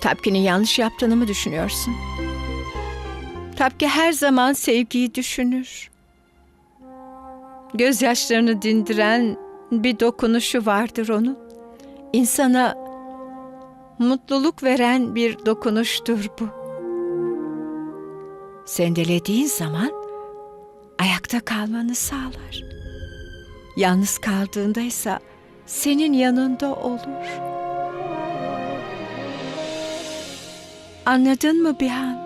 Tapki'nin yanlış yaptığını mı düşünüyorsun? Tapki her zaman sevgiyi düşünür. Gözyaşlarını dindiren bir dokunuşu vardır onun. İnsana mutluluk veren bir dokunuştur bu. Sendelediğin zaman ayakta kalmanı sağlar. Yalnız kaldığında ise senin yanında olur. Anladın mı Bihan?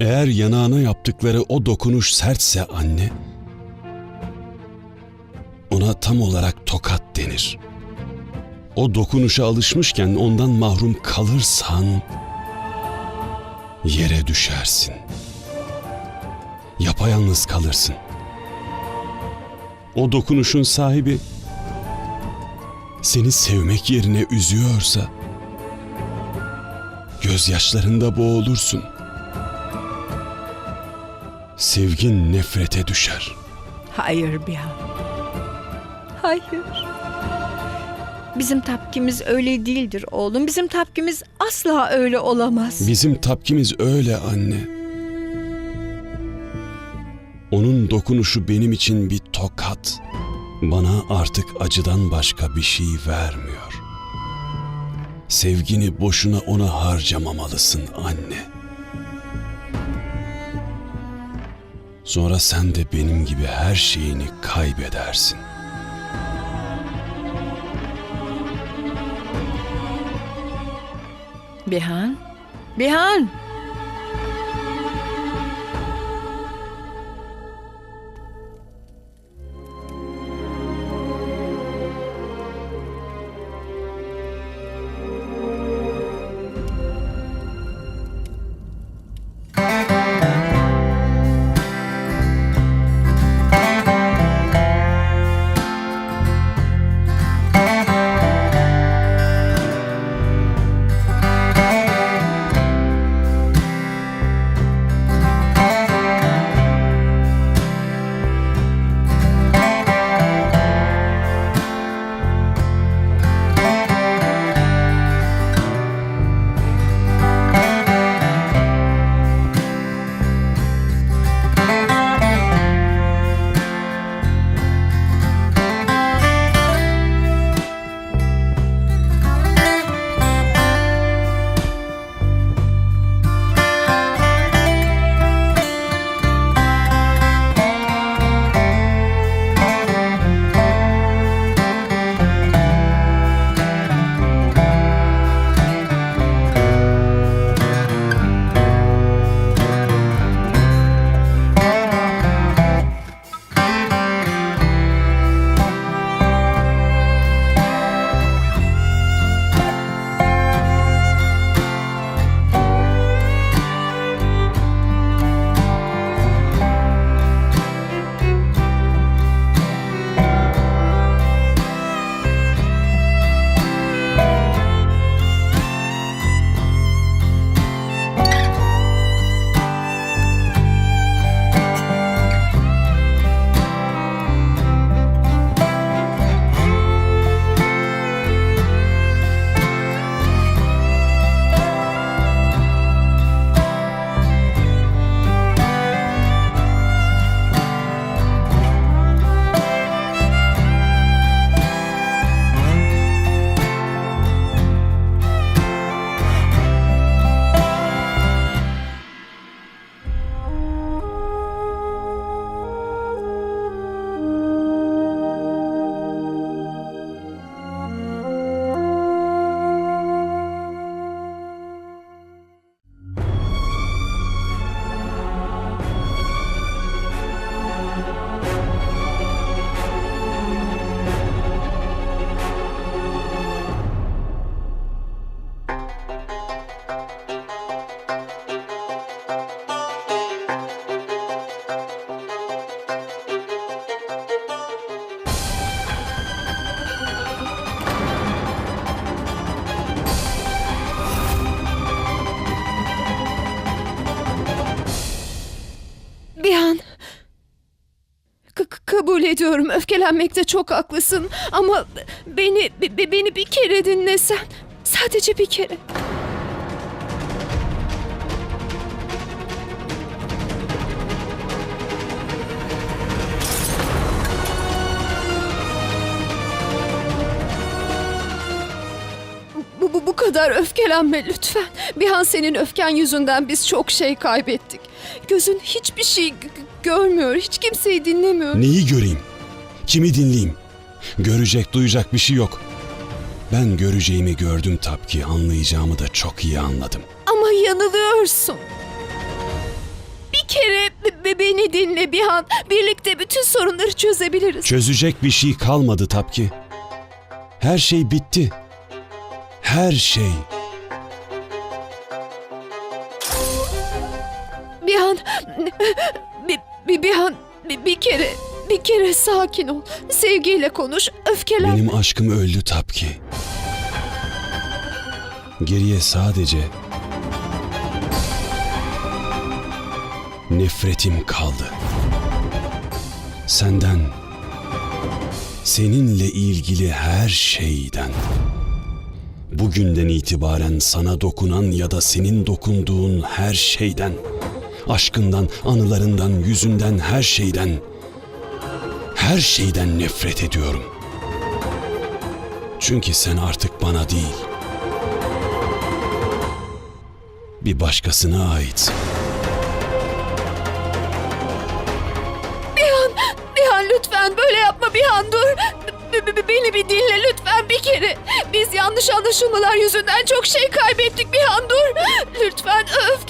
Eğer yanağına yaptıkları o dokunuş sertse anne, ona tam olarak tokat denir. O dokunuşa alışmışken ondan mahrum kalırsan yere düşersin. Yapayalnız kalırsın. O dokunuşun sahibi seni sevmek yerine üzüyorsa gözyaşlarında boğulursun. Sevgin nefrete düşer. Hayır Bihan. Hayır. Bizim tapkimiz öyle değildir oğlum. Bizim tapkimiz asla öyle olamaz. Bizim tapkimiz öyle anne. Onun dokunuşu benim için bir tokat. Bana artık acıdan başka bir şey vermiyor. Sevgini boşuna ona harcamamalısın anne. Sonra sen de benim gibi her şeyini kaybedersin. Bihan. Bihan. Ediyorum. Öfkelenmekte çok haklısın. Ama beni be- beni bir kere dinlesen. Sadece bir kere. Bu, bu, bu kadar öfkelenme lütfen. Bir an senin öfken yüzünden biz çok şey kaybettik. Gözün hiçbir şey görmüyor, hiç kimseyi dinlemiyor. Neyi göreyim? Kimi dinleyeyim? Görecek, duyacak bir şey yok. Ben göreceğimi gördüm Tapki, anlayacağımı da çok iyi anladım. Ama yanılıyorsun. Bir kere be- beni dinle bir an. Birlikte bütün sorunları çözebiliriz. Çözecek bir şey kalmadı Tapki. Her şey bitti. Her şey. Bir an bir, bir, an bir, bir kere bir kere sakin ol. Sevgiyle konuş. Öfkelen. Benim aşkım öldü Tapki. Geriye sadece nefretim kaldı. Senden, seninle ilgili her şeyden. Bugünden itibaren sana dokunan ya da senin dokunduğun her şeyden, aşkından, anılarından, yüzünden, her şeyden, her şeyden nefret ediyorum. Çünkü sen artık bana değil, bir başkasına aitsin. Bir an lütfen böyle yapma bir an dur. Beni bir dinle lütfen bir kere. Biz yanlış anlaşılmalar yüzünden çok şey kaybettik bir an dur. Lütfen öf